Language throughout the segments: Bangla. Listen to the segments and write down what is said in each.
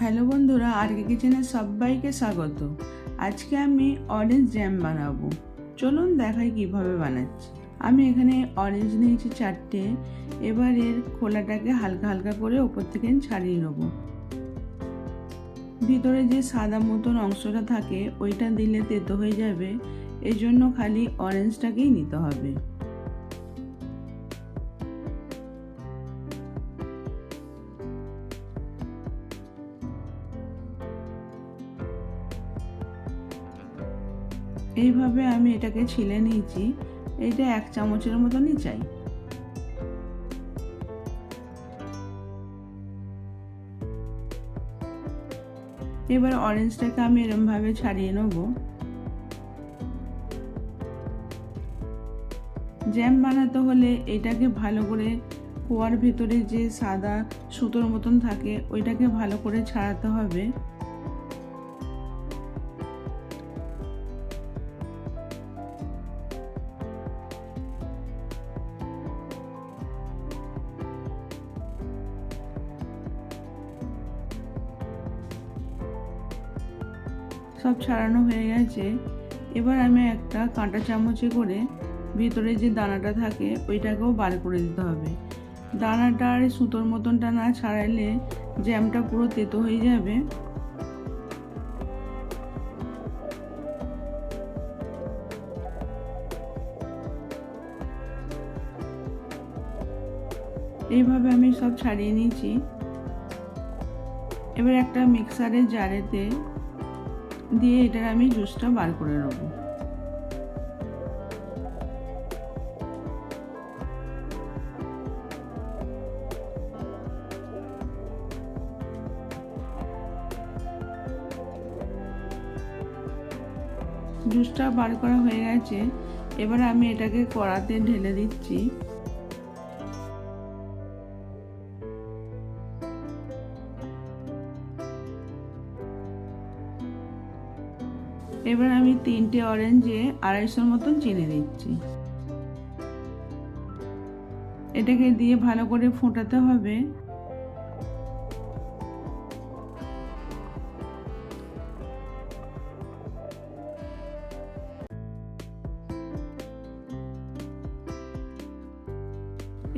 হ্যালো বন্ধুরা আরকে কিচেনে সবাইকে স্বাগত। আজকে আমি অরেঞ্জ জ্যাম বানাবো। চলুন দেখাই কীভাবে বানাচ্ছি। আমি এখানে অরেঞ্জ নিয়েছি চারটে। এবার এর খোলাটাকে হালকা হালকা করে ওপর থেকে ছাড়িয়ে নেব। ভিতরে যে সাদা মতন অংশটা থাকে, ওইটা দিলে তেতো হয়ে যাবে। এই জন্য খালি অরেঞ্জটাকেই নিতে হবে। এইভাবে আমি এটাকে ছিলে নিয়েছি, এটা এক চামচের মতনই চাই। এবার অরেঞ্জটাকে আমি এরমভাবে ছাড়িয়ে নেব। জ্যাম বানাতে হলে এটাকে ভালো করে কোয়ার ভেতরে যে সাদা সুতোর মতন থাকে, ওইটাকে ভালো করে ছাড়াতে হবে। সব ছাড়ানো হয়ে গেছে। এবার আমি একটা কাঁটা চামচে করে ভিতরে যে দানাটা থাকে, ওইটাকেও বার করে দিতে হবে। দানাটা আর সুতোর মতনটা না ছাড়াইলে জ্যামটা পুরো তেতো হয়ে যাবে। এইভাবে আমি সব ছাড়িয়ে নিয়েছি। এবার একটা মিক্সারের জারেতে দিয়ে এটার আমি জুসটা বার করে নেব। জুসটা বার করা হয়ে গেছে। এবার আমি এটাকে কড়াতে ঢেলে দিচ্ছি। এবার আমি তিনটে অরেঞ্জে আড়াইশোর মতন চিনি দিচ্ছি। এটাকে দিয়ে ভালো করে ফোটাতে হবে।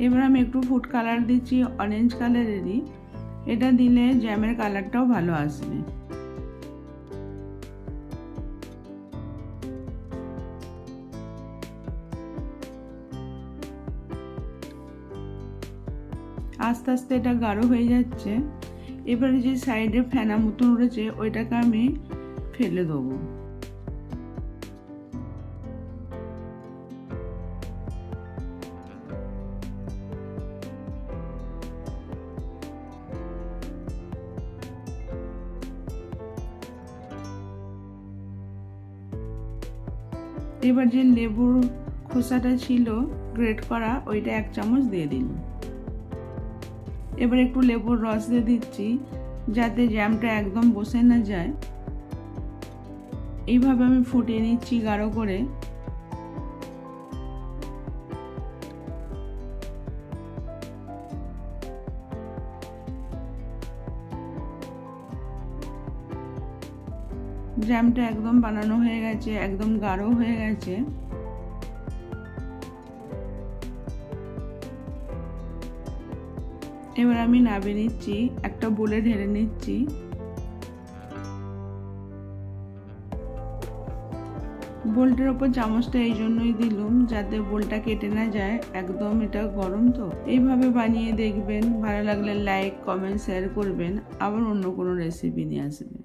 এবার আমি একটু ফুড কালার দিচ্ছি অরেঞ্জ কালারেরই এটা দিলে জ্যামের কালারটাও ভালো আসবে। আস্তে আস্তে এটা গাঢ় হয়ে যাচ্ছে। এবারে যে সাইডে ফেনা মতন উঠেছে ওইটাকে আমি ফেলে দেবো। এবার যে লেবুর খোসাটা ছিল গ্রেট করা, ওইটা এক চামচ দিয়ে দিন। এবার একটু লেবুর রস দিয়ে দিচ্ছি, যাতে জ্যামটা একদম বসে না যায়। এইভাবে আমি ফুটিয়ে নিচ্ছি গাঢ় করে। জ্যামটা একদম বানানো হয়ে গেছে, একদম গাঢ় হয়ে গেছে। এবার আমি নাবে নিচ্ছি, একটা বোলে ঢেলে নিচ্ছি। বোলটার ওপর চামচটা এই জন্যই দিলুম যাতে বোলটা কেটে না যায়, একদম এটা গরম তো। এইভাবে বানিয়ে দেখবেন, ভালো লাগলে লাইক কমেন্ট শেয়ার করবেন, আবার অন্য কোনো রেসিপি নিয়ে আসবেন।